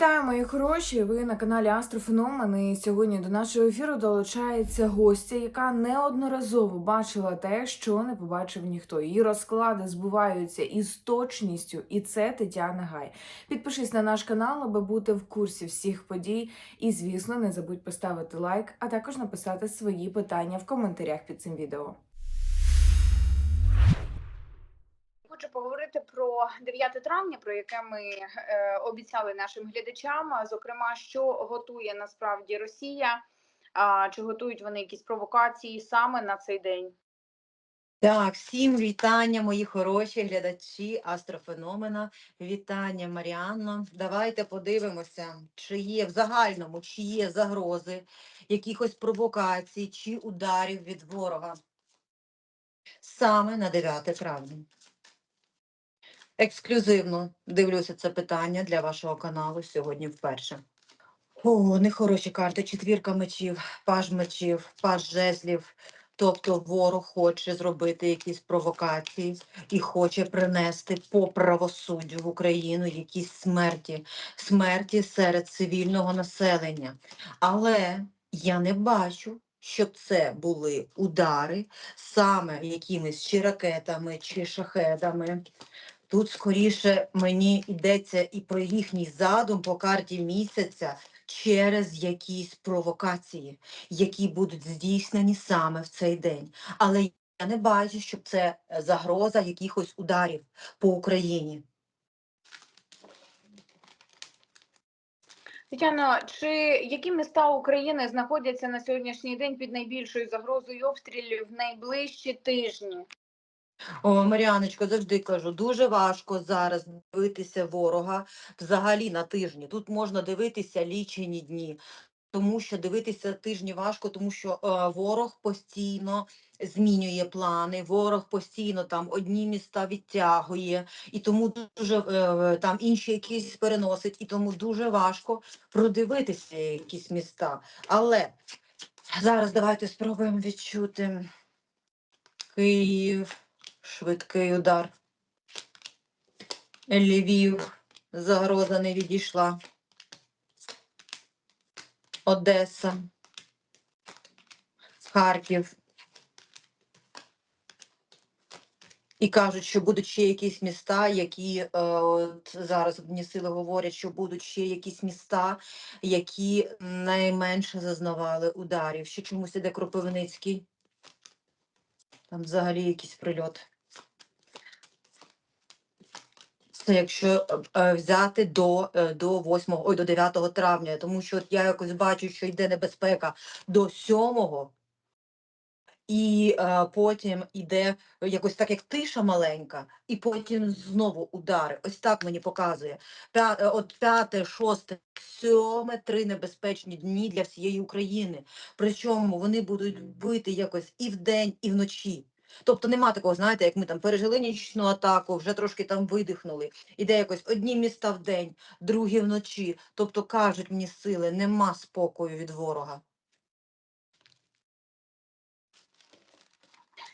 Вітаю, мої хороші! Ви на каналі Астрофеномен. І сьогодні до нашого ефіру долучається гостя, яка неодноразово бачила те, що не побачив ніхто. Її розклади збуваються із точністю, і це Тетяна Гай. Підпишись на наш канал, аби бути в курсі всіх подій. І, звісно, не забудь поставити лайк, а також написати свої питання в коментарях під цим відео. Хочу поговорити про 9 травня, про яке ми е, обіцяли нашим глядачам. Зокрема, що готує насправді Росія, а чи готують вони якісь провокації саме на цей день? Так, всім вітання, мої хороші глядачі астрофеномена. Вітання, Маріанно. Давайте подивимося, чи є в загальному, чи є загрози якихось провокацій чи ударів від ворога саме на 9 травня. Ексклюзивно дивлюся це питання для вашого каналу сьогодні вперше. О, нехороші карти. Четвірка мечів, паж мечів, паж жезлів. Тобто ворог хоче зробити якісь провокації і хоче принести по правосуддю в Україну якісь смерті, смерті серед цивільного населення. Але я не бачу, щоб це були удари саме якимись чи ракетами, чи шахедами. Тут скоріше мені йдеться і про їхній задум по карті місяця через якісь провокації, які будуть здійснені саме в цей день. Але я не бачу, щоб це е, загроза якихось ударів по Україні. Тетяно, чи які міста України знаходяться на сьогоднішній день під найбільшою загрозою обстрілів в найближчі тижні? О, Маріаночко, завжди кажу, дуже важко зараз дивитися ворога взагалі на тижні. Тут можна дивитися лічені дні, тому що дивитися тижні важко, тому що е, ворог постійно змінює плани, ворог постійно там одні міста відтягує, і тому дуже е, там інші якісь переносить, і тому дуже важко продивитися якісь міста. Але зараз давайте спробуємо відчути Київ. Швидкий удар. Львів. Загроза не відійшла. Одеса. Харків. І кажуть, що будуть ще якісь міста, які е, от зараз одні сили говорять, що будуть ще якісь міста, які найменше зазнавали ударів. Ще чомусь іде Кропивницький. Там взагалі якийсь прильот. Це якщо е, взяти до, е, до 8, ой, до 9 травня, тому що я якось бачу, що йде небезпека до 7, і е, потім іде якось так, як тиша маленька, і потім знову удари. Ось так мені показує. Пя, е, от 5, 6, 7, три небезпечні дні для всієї України. Причому вони будуть бити якось і вдень, і вночі. Тобто нема такого, знаєте, як ми там пережили нічну атаку, вже трошки там видихнули. Іде якось одні міста в день, другі вночі. Тобто кажуть мені сили, нема спокою від ворога.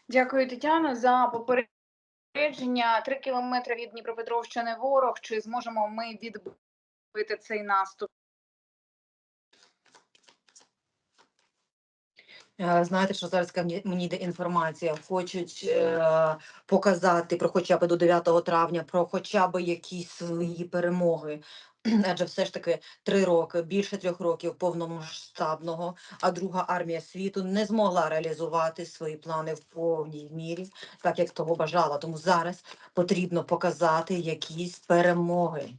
Дякую, Тетяно, за попередження. Три кілометри від Дніпропетровщини ворог. Чи зможемо ми відбити цей наступ? Знаєте, що зараз мені йде інформація. Хочуть е, показати про хоча б до 9 травня, про хоча б якісь свої перемоги. Адже все ж таки три роки, більше трьох років повномасштабного, а друга армія світу не змогла реалізувати свої плани в повній мірі, так як того бажала. Тому зараз потрібно показати якісь перемоги.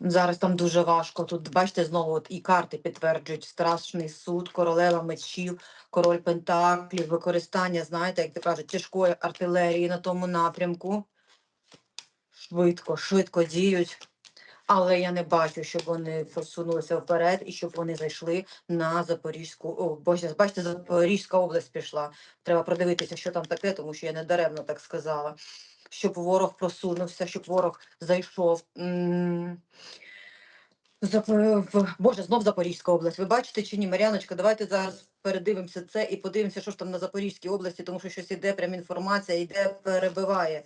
Зараз там дуже важко. Тут бачите, знову от і карти підтверджують страшний суд, королева мечів, король пентаклів, використання, знаєте, як то кажуть, тяжкої артилерії на тому напрямку. Швидко, швидко діють. Але я не бачу, щоб вони просунулися вперед і щоб вони зайшли на Запорізьку. О, боже, бачите, Запорізька область пішла. Треба продивитися, що там таке, тому що я не даремно так сказала. Щоб ворог просунувся, щоб ворог зайшов. Боже, знов Запорізька область. Ви бачите чи ні, Мар'яночка, давайте зараз передивимося це і подивимося, що ж там на Запорізькій області, тому що щось іде, прям інформація йде, перебиває.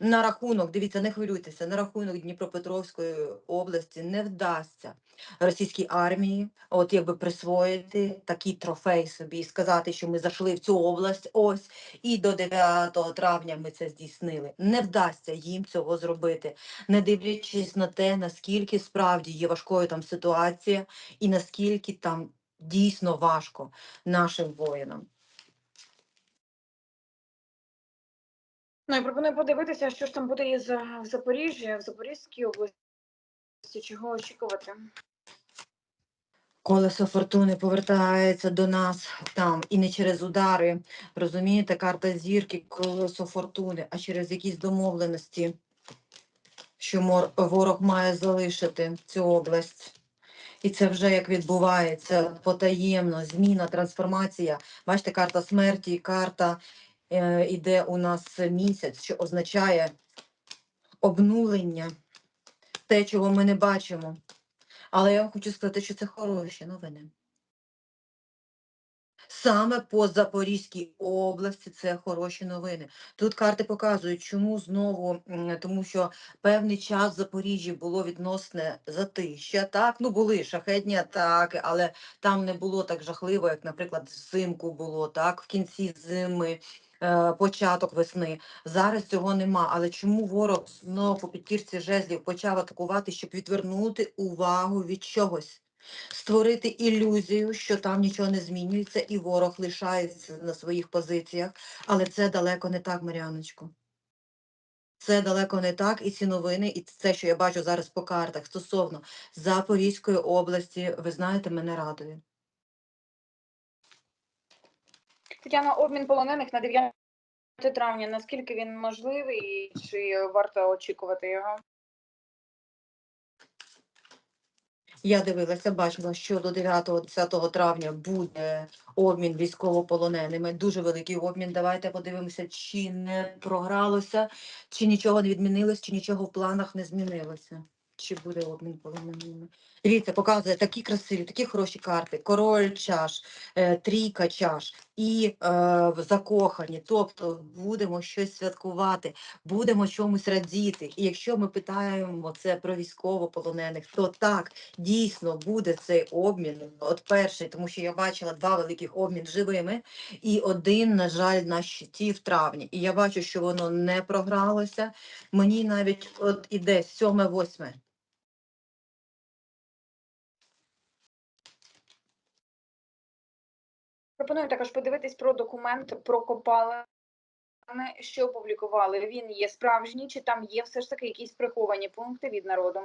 На рахунок, дивіться, не хвилюйтеся, на рахунок Дніпропетровської області не вдасться російській армії, от якби присвоїти такий трофей собі і сказати, що ми зайшли в цю область, ось і до 9 травня ми це здійснили. Не вдасться їм цього зробити, не дивлячись на те, наскільки справді є важкою там ситуація, і наскільки там дійсно важко нашим воїнам. Ну і пропоную подивитися, що ж там буде із в Запоріжжі, в Запорізькій області, чого очікувати. Колесо фортуни повертається до нас там і не через удари. Розумієте, карта зірки, колесо фортуни, а через якісь домовленості, що мор- ворог має залишити цю область. І це вже як відбувається потаємно, зміна, трансформація. Бачите, карта смерті, карта е, іде у нас місяць, що означає обнулення, те, чого ми не бачимо. Але я вам хочу сказати, що це хороші новини. Саме по Запорізькій області це хороші новини. Тут карти показують, чому знову, тому що певний час в Запоріжжі було відносне затища. Так, ну були шахетні атаки, але там не було так жахливо, як, наприклад, взимку було, так, в кінці зими. е, Початок весни зараз цього нема. Але чому ворог знову по підтірці жезлів почав атакувати, щоб відвернути увагу від чогось? Створити ілюзію, що там нічого не змінюється, і ворог лишається на своїх позиціях. Але це далеко не так, Маріаночко. Це далеко не так, і ці новини, і це, що я бачу зараз по картах стосовно Запорізької області, ви знаєте, мене радує. Тетяна, обмін полонених на 9 травня. Наскільки він можливий і чи варто очікувати його? Я дивилася, бачила, що до 9-10 травня буде обмін військовополоненими. Дуже великий обмін. Давайте подивимося, чи не програлося, чи нічого не відмінилось, чи нічого в планах не змінилося. Чи буде обмін полоненими? Дивіться, показує такі красиві, такі хороші карти. Король чаш, е, трійка чаш і е, закохані. Тобто будемо щось святкувати, будемо чомусь радіти. І якщо ми питаємо це про військовополонених, то так, дійсно буде цей обмін. От перший, тому що я бачила два великих обмін живими, і один, на жаль, на щиті в травні. І я бачу, що воно не програлося. Мені навіть от іде сьоме-восьме. Пропоную також подивитись про документ про копалини, що опублікували. Він є справжній, чи там є все ж таки якісь приховані пункти від народу?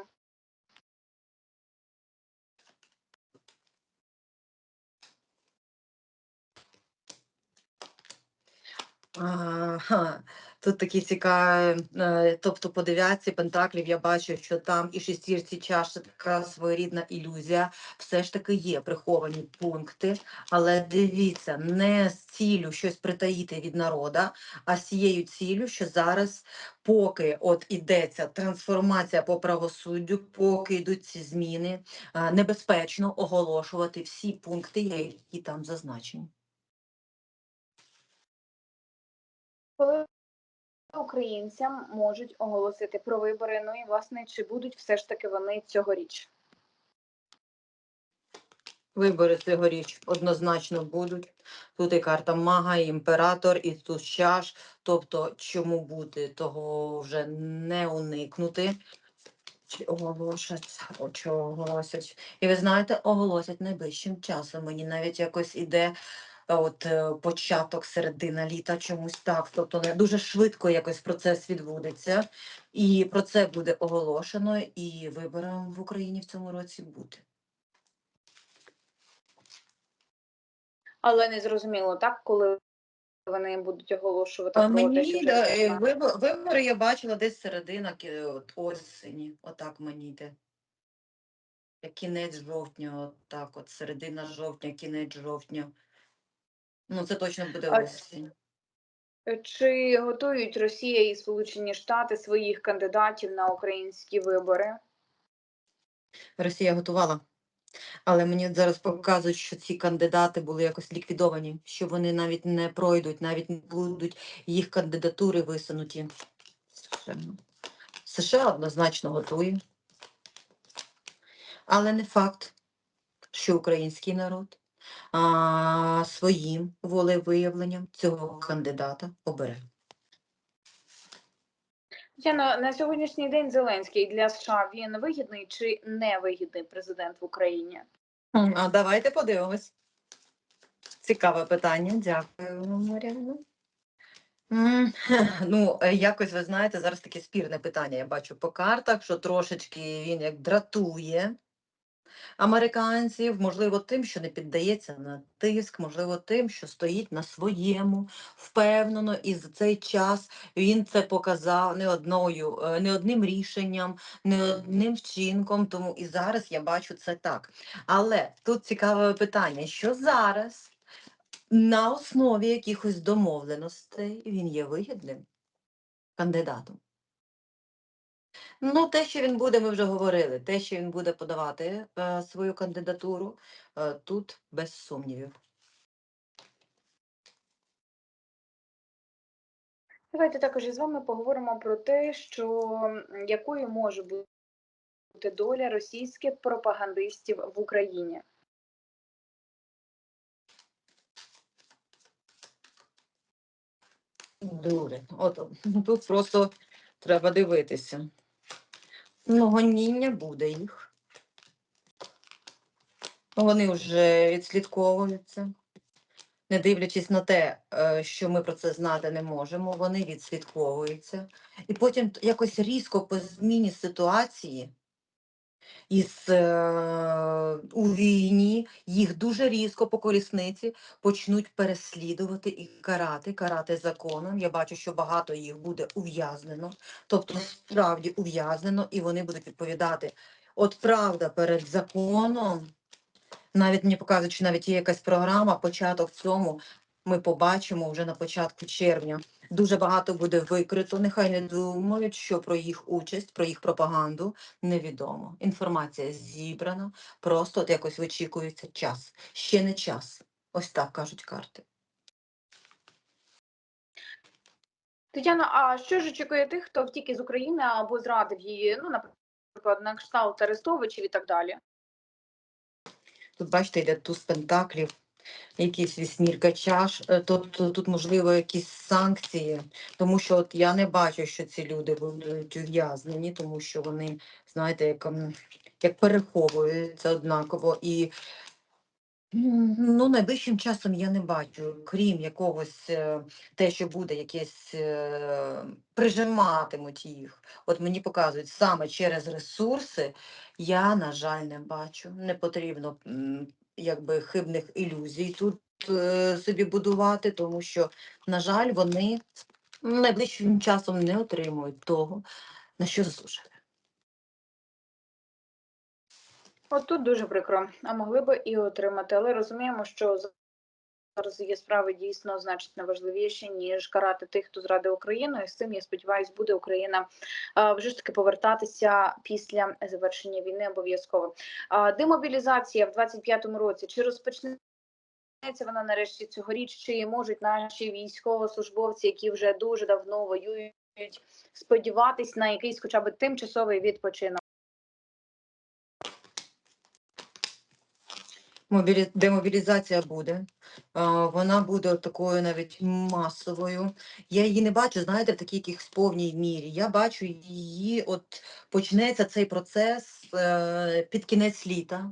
Ага, тут такі цікаві, е, тобто по дев'ятці пентаклів я бачу, що там і шестірці чаші така своєрідна ілюзія. Все ж таки є приховані пункти, але дивіться, не з ціллю щось притаїти від народа, а з цією ціллю, що зараз, поки от ідеться трансформація по правосуддю, поки йдуть ці зміни, е, небезпечно оголошувати всі пункти, які там зазначені. Коли українцям можуть оголосити про вибори, ну і власне, чи будуть все ж таки вони цьогоріч? Вибори цьогоріч однозначно будуть. Тут і карта мага, і імператор, і тут чаш. Тобто, чому бути, того вже не уникнути. Чи оголошать, чи оголосять. І ви знаєте, оголосять найближчим часом. Мені навіть якось іде от е, початок, середина літа, чомусь так. Тобто не дуже швидко якось процес відбудеться. І про це буде оголошено, і виборам в Україні в цьому році бути. Але не зрозуміло, так, коли вони будуть оголошувати А про мені да, е, так. вибо- вибори я бачила десь середина от осені, отак мені йде. Кінець жовтня, отак, от середина жовтня, кінець жовтня. Ну, це точно буде А осінь. Чи готують Росія і Сполучені Штати своїх кандидатів на українські вибори? Росія готувала. Але мені зараз показують, що ці кандидати були якось ліквідовані, що вони навіть не пройдуть, навіть не будуть їх кандидатури висунуті. США. США однозначно готує. Але не факт, що український народ а, своїм волевиявленням цього кандидата обере. Тетяно, на сьогоднішній день Зеленський для США він вигідний чи невигідний президент в Україні? А давайте подивимось. Цікаве питання. Дякую, Мар'яна. Ну, е, якось ви знаєте, зараз таке спірне питання. Я бачу по картах, що трошечки він як дратує американців, можливо, тим, що не піддається на тиск, можливо, тим, що стоїть на своєму, впевнено, і за цей час він це показав не одною, е, не одним рішенням, не одним вчинком. Тому і зараз я бачу це так. Але тут цікаве питання: що зараз на основі якихось домовленостей він є вигідним кандидатом? Ну, те, що він буде, ми вже говорили. Те, що він буде подавати е, свою кандидатуру, е, тут без сумнівів. Давайте також із вами поговоримо про те, що якою може бути доля російських пропагандистів в Україні. Дуже. От тут просто треба дивитися. Ну, гоніння буде їх. Вони вже відслідковуються. Не дивлячись на те, е, що ми про це знати не можемо, вони відслідковуються. І потім якось різко по зміні ситуації із е, у війні їх дуже різко по колісниці почнуть переслідувати і карати, карати законом. Я бачу, що багато їх буде ув'язнено, тобто справді ув'язнено, і вони будуть відповідати. От правда перед законом, навіть мені показують, що навіть є якась програма, початок цьому ми побачимо вже на початку червня. Дуже багато буде викрито. Нехай не думають, що про їх участь, про їх пропаганду невідомо. Інформація зібрана, просто от якось вичікується час. Ще не час. Ось так кажуть карти. Тетяна, а що ж очікує тих, хто втік із України або зрадив її? Ну, наприклад, на кшталт Арестовичів і так далі. Тут, бачите, йде туз пентаклів, якийсь вісьмірка чаш. Е, Тобто тут, можливо, якісь санкції, тому що от я не бачу, що ці люди будуть ув'язнені, тому що вони, знаєте, як, як переховуються однаково. І ну, найближчим часом я не бачу, крім якогось е, те, що буде якесь е, прижиматимуть їх. От мені показують саме через ресурси. Я, на жаль, не бачу. Не потрібно якби хибних ілюзій тут е, собі будувати, тому що, на жаль, вони найближчим часом не отримують того, на що заслужили. От тут дуже прикро, а могли би і отримати, але розуміємо, що зараз є справи дійсно значно важливіші, ніж карати тих, хто зрадив Україну. І з цим я сподіваюся, буде Україна вже ж таки повертатися після завершення війни обов'язково. Демобілізація в 25-му році чи розпочнеться вона нарешті цьогоріч, чи можуть наші військовослужбовці, які вже дуже давно воюють, сподіватись на якийсь, хоча б тимчасовий відпочинок. Демобілізація буде. Вона буде такою навіть масовою. Я її не бачу, знаєте, в такій якихось повній мірі. Я бачу її, от почнеться цей процес е, під кінець літа.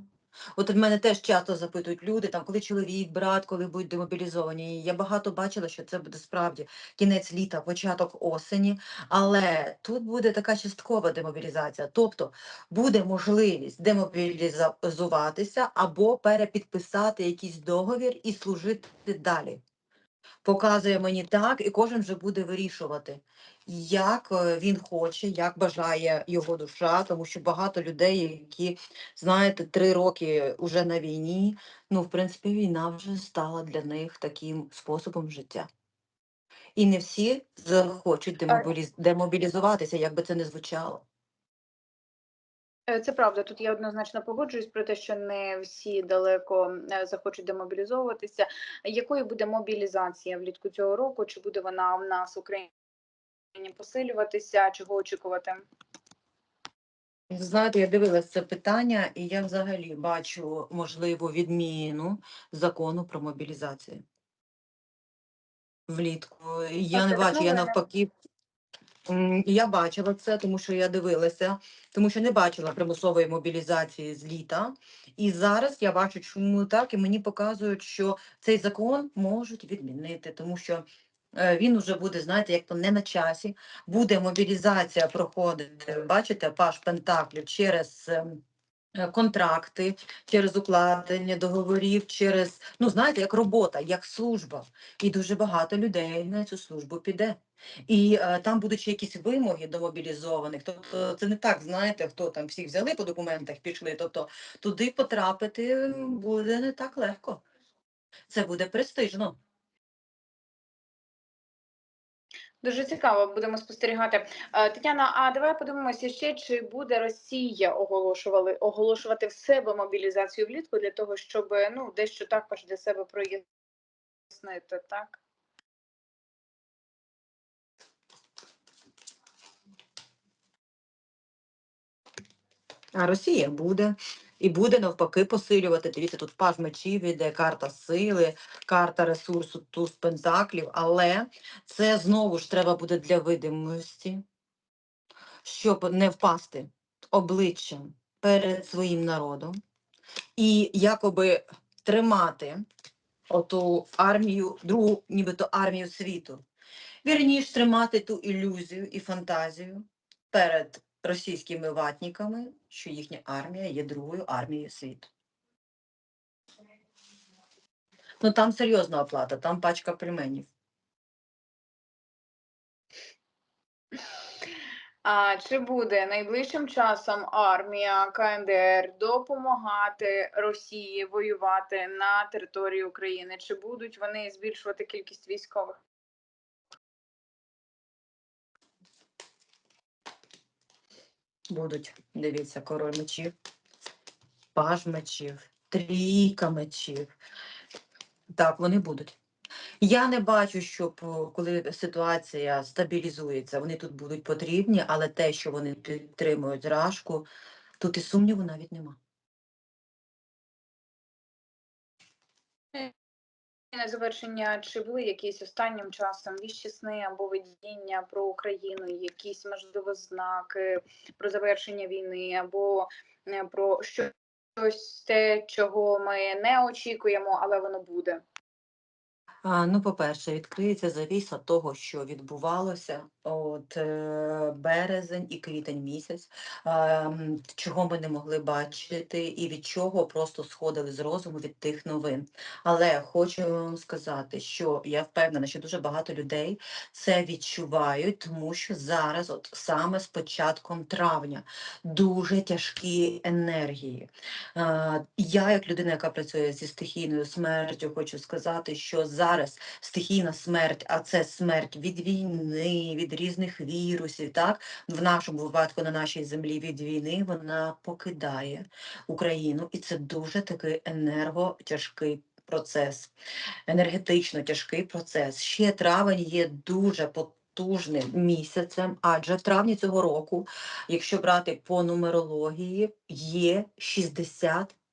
От в мене теж часто запитують люди, там, коли чоловік, брат, коли будуть демобілізовані. І Я багато бачила, що це буде справді кінець літа, початок осені. Але тут буде така часткова демобілізація. Тобто буде можливість демобілізуватися або перепідписати якийсь договір і служити далі. Показує мені так, і кожен вже буде вирішувати, як е, він хоче, як бажає його душа, тому що багато людей, які, знаєте, три роки вже на війні, ну, в принципі, війна вже стала для них таким способом життя. І не всі захочуть демобіліз... демобілізуватися, як би це не звучало. Е, Це правда. Тут я однозначно погоджуюсь про те, що не всі далеко е, захочуть демобілізовуватися. Якою буде мобілізація влітку цього року? Чи буде вона в нас в Україні посилюватися? Чого очікувати? Знаєте, я дивилася це питання, і я взагалі бачу можливу відміну закону про мобілізацію. Влітку. Я не бачу, я навпаки. Я бачила це, тому що я дивилася, тому що не бачила примусової мобілізації з літа. І зараз я бачу, чому так, і мені показують, що цей закон можуть відмінити, тому що е, він уже буде, знаєте, як то не на часі. Буде мобілізація проходити, бачите, паш Пентаклів через. Е, Контракти через укладення договорів, через ну знаєте, як робота, як служба, і дуже багато людей на цю службу піде. І е, там будуть якісь вимоги до мобілізованих. Тобто це не так, знаєте, хто там всіх взяли по документах, пішли. Тобто туди потрапити буде не так легко. Це буде престижно. Дуже цікаво, будемо спостерігати. Е, Тетяна, а давай подивимося ще, чи буде Росія оголошували оголошувати в себе мобілізацію влітку для того, щоб ну дещо також для себе прояснити, так? А Росія буде. І буде навпаки посилювати. Дивіться, тут паж мечів іде, карта сили, карта ресурсу, туз пентаклів. Але це знову ж треба буде для видимості, щоб не впасти обличчям перед своїм народом і якоби тримати оту армію, другу, нібито армію світу. Вірніш, тримати ту ілюзію і фантазію перед російськими ватниками, що їхня армія є другою армією світу. Ну там серйозна оплата, там пачка пельменів. А чи буде найближчим часом армія КНДР допомагати Росії воювати на території України? Чи будуть вони збільшувати кількість військових? Будуть, дивіться, король мечів, паж мечів, трійка мечів. Так, вони будуть. Я не бачу, щоб о, коли ситуація стабілізується, вони тут будуть потрібні, але те, що вони підтримують рашку, тут і сумніву навіть нема. На завершення, чи були якісь останнім часом віщі сни або видіння про Україну, якісь можливо знаки про завершення війни, або е, про щось те, чого ми не очікуємо, але воно буде. Ну, по-перше, відкриється завіса того, що відбувалося от е, березень і квітень місяць, чого ми не могли бачити, і від чого просто сходили з розуму від тих новин. Але хочу сказати, що я впевнена, що дуже багато людей це відчувають, тому що зараз, от саме з початком травня, дуже тяжкі енергії. Я, як людина, яка працює зі стихійною смертю, хочу сказати, що зараз стихійна смерть, а це смерть від війни, від різних вірусів, так в нашому випадку на нашій землі від війни вона покидає Україну, і це дуже такий енерготяжкий процес, енергетично тяжкий процес. Ще травень є дуже потужним місяцем, адже в травні цього року, якщо брати по нумерології, є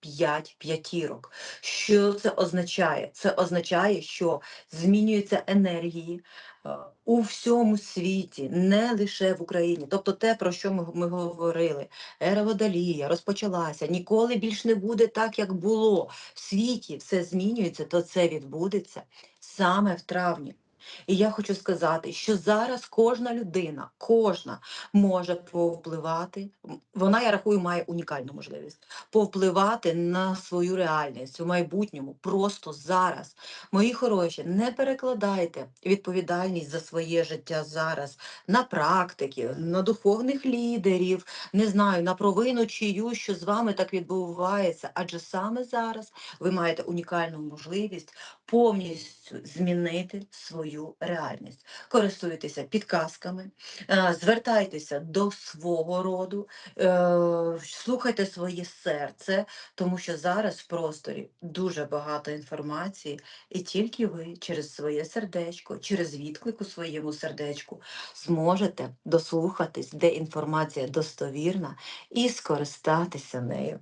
65 п'ятірок. Що це означає? Це означає, що змінюються енергії е, у всьому світі, не лише в Україні. Тобто те, про що ми, ми говорили, ера водолія розпочалася, ніколи більш не буде так, як було. В світі все змінюється, то це відбудеться саме в травні. І я хочу сказати, що зараз кожна людина, кожна може повпливати. Вона, я рахую, має унікальну можливість повпливати на свою реальність в майбутньому просто зараз. Мої хороші, не перекладайте відповідальність за своє життя зараз на практики, на духовних лідерів, не знаю, на провину чию, що з вами так відбувається. Адже саме зараз ви маєте унікальну можливість повністю змінити свою реальність. Користуйтеся підказками, е, звертайтеся до свого роду, е, слухайте своє серце, тому що зараз в просторі дуже багато інформації, і тільки ви через своє сердечко, через відклик у своєму сердечку зможете дослухатись, де інформація достовірна, і скористатися нею.